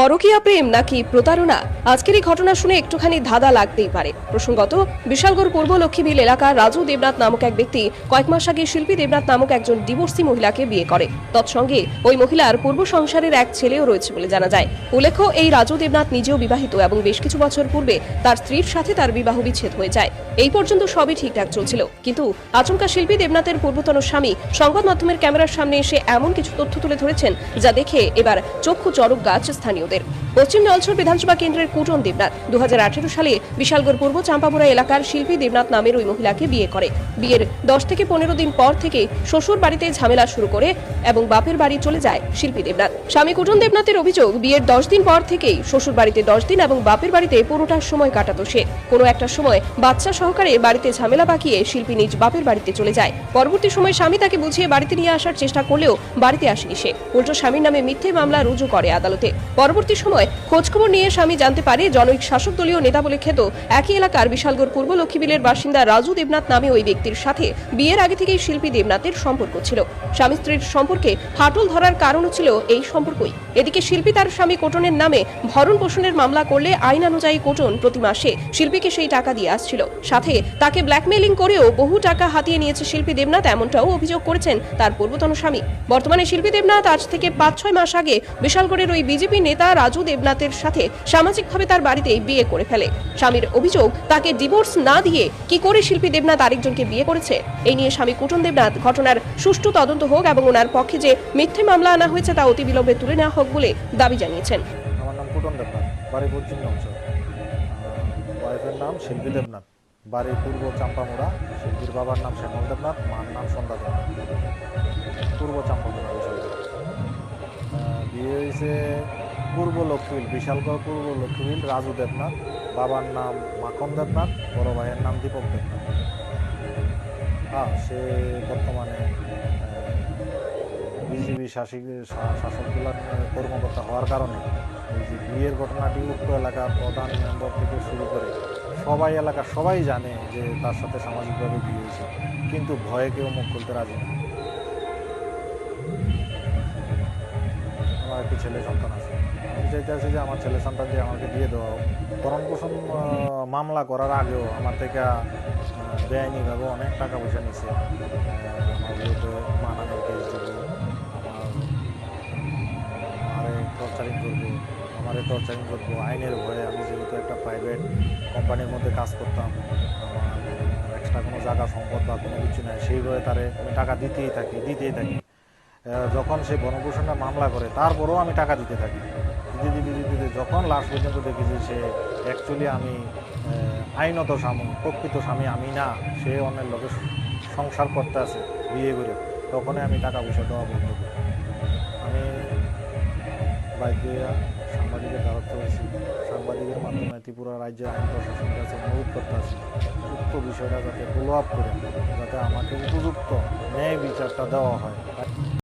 পরকীয়া প্রেম নাকি প্রতারণা? আজকের এই ঘটনা শুনে একটুখানি ধাঁধা লাগতেই পারে। প্রসঙ্গত, বিশালগড় পূর্ব লক্ষ্মীবিল এলাকার রাজু দেবনাথ নামক এক ব্যক্তি কয়েক মাস আগে শিল্পী দেবনাথ নামক একজন ডিভোর্সি মহিলাকে বিয়ে করে। তৎসঙ্গে ওই মহিলার পূর্ব সংসারের এক ছেলেও রয়েছে বলে জানা যায়। উল্লেখ্য, এই রাজু দেবনাথ নিজেও বিবাহিত এবং বেশ কিছু বছর পূর্বে তার স্ত্রীর সাথে তার বিবাহ বিচ্ছেদ হয়ে যায়। এই পর্যন্ত সবই ঠিকঠাক চলছিল। কিন্তু আচমকা শিল্পী দেবনাথের পূর্বতন স্বামী সংবাদ মাধ্যমের ক্যামেরার সামনে এসে এমন কিছু তথ্য তুলে ধরেছেন যা দেখে এবার চক্ষু চরক গাছ স্থানীয়দের পশ্চিম নলছড় বিধানসভা কেন্দ্রের কুটন দেবনাথ দু হাজার আঠেরো সালে বিশালগড় পূর্ব চাম্পাপুরা এলাকার শিল্পী দেবনাথ নামের ওই মহিলাকে বিয়ে করে। বিয়ের দশ থেকে পনেরো দিন পর থেকে শ্বশুর বাড়িতে ঝামেলা শুরু করে এবং বাপের বাড়ি চলে যায় শিল্পী দেবনাথ। স্বামী কুটন দেবনাথের অভিযোগ, বিয়ের দশ দিন পর থেকেই শ্বশুর বাড়িতে দশ দিন এবং বাপের বাড়িতে পুরোটা সময় কাটাতো সে। কোনো একটা সময় বাচ্চা সহকারে বাড়িতে ঝামেলা পাকিয়ে শিল্পী নিজ বাপের বাড়িতে চলে যায়। পরবর্তী সময় স্বামী তাকে বুঝিয়ে বাড়িতে নিয়ে আসার চেষ্টা করলেও বাড়িতে আসেনি সে। উল্টো স্বামীর নামে মিথ্যে মামলা রুজু করে আদালতে। পরবর্তী সময় খোঁজখবর নিয়ে স্বামী জানতে পারে জনৈক শাসক দলীয় নেতা বলে খ্যাত একই এলাকার বিশালগড় পূর্ব লক্ষ্মীবিলের বাসিন্দা রাজু দেবনাথ নামে ওই ব্যক্তির সাথে বিয়ের আগে থেকেই শিল্পী দেবনাথের সম্পর্ক ছিল। স্বামী স্ত্রীর সম্পর্কে ফাটল ধরার কারণও ছিল এই সম্পর্কই। এদিকে শিল্পী তার স্বামী কোটনের নামে ভরণ পোষণের মামলা করলে আইন অনুযায়ী কোটন প্রতি মাসে শিল্পীকে সেই টাকা দিয়ে আসছিল। সাথে তাকে ব্ল্যাকমেইলিং করেও বহু টাকা হাতিয়ে নিয়েছে শিল্পী দেবনাথ এমনটাও অভিযোগ করেছেন তার পূর্বতন স্বামী। বর্তমানে শিল্পী দেবনাথ আজ থেকে পাঁচ ছয় মাস আগে বিশালগড়ের ওই বিজেপি নেতা রাজু দেবনাথের সাথে সামাজিকভাবে তার বাড়িতে বিয়ে করে ফেলে। স্বামীর অভিযোগ, তাকে ডিভোর্স না দিয়ে কি করে শিল্পী দেবনাথ আরেকজনকে বিয়ে করেছে? এই নিয়ে স্বামী কুটন দেবনাথ ঘটনার সুষ্ঠু তদন্ত হোক এবং ওনার পক্ষে যে মিথ্যে মামলা আনা হয়েছে তা অতিবিলম্বে তুলে নেওয়া হোক বলে দাবি জানিয়েছেন। আমার নাম কুটন দেবনাথ বাড়ি পশ্চিম অঞ্চল। ওয়াইফের নাম শিল্পী দেবনাথ, বাড়ি পূর্ব চাম্পামুড়া, শিল্পীর বাবার নাম শ্যামল দেবনাথ, মার নাম সন্ধ্যা দেবনাথ। পূর্ব চাম্পামুড়া বিয়ে হয়েছে পূর্ব লক্ষ্মীল বিশালগড় পূর্ব লক্ষ্মীবিল, রাজু দেবনাথ, বাবার নাম মাখন দেবনাথ, বড় ভাইয়ের নাম দীপক দেবনাথ। হ্যাঁ সে বর্তমানে বিজেপি শাসক শাসকগুলোর কর্মকর্তা হওয়ার কারণে এই যে বিয়ের ঘটনাটি উক্ত এলাকার প্রধান মেম্বার থেকে শুরু করে সবাই এলাকার সবাই জানে যে তার সাথে সামাজিকভাবে বিয়ে হয়েছে, কিন্তু ভয়ে কেউ মুখ খুলতে রাজি না। আমার একটি ছেলে সন্তান আছে। আমি চাইতে আছি যে আমার ছেলে সন্তান যে আমাকে দিয়ে দেওয়া হোক। ভরণ পোষণ মামলা করার আগেও আমার থেকে বেআইনিভাবে অনেক টাকা পয়সা নিছে আমার টর্চারিং করব, আমারে টর্চারিং করব। আইনের ভয়ে আমি যেহেতু একটা প্রাইভেট কোম্পানির মধ্যে কাজ করতাম, আমার এক্সট্রা কোনো জায়গা, সম্পদ বা কোনো কিছু নাই, সেই ভয়ে তারে আমি টাকা দিতেই থাকি দিতেই থাকি। যখন সে বনভূষণটা মামলা করে, তারপরেও আমি টাকা দিতে থাকি। দিতে দিতে যখন লাস্ট পর্যন্ত দেখি যে সে অ্যাকচুয়ালি আমি আইনত স্বামী, প্রকৃত স্বামী আমি না, সে অন্যের লোকে সংসার করতে আছে, বিয়ে করে, তখনই আমি টাকা পয়সা দেওয়া বন্ধ করি। আমি বাইক সাংবাদিকের দ্বারস্থ হয়েছি। সাংবাদিকের মাধ্যমে ত্রিপুরা রাজ্যের আইন প্রশাসনের কাছে অনুরোধ করতে আছি উক্ত বিষয়টা যাতে ফলো আপ করে, যাতে আমাকে উপযুক্ত ন্যায় বিচারটা দেওয়া হয়।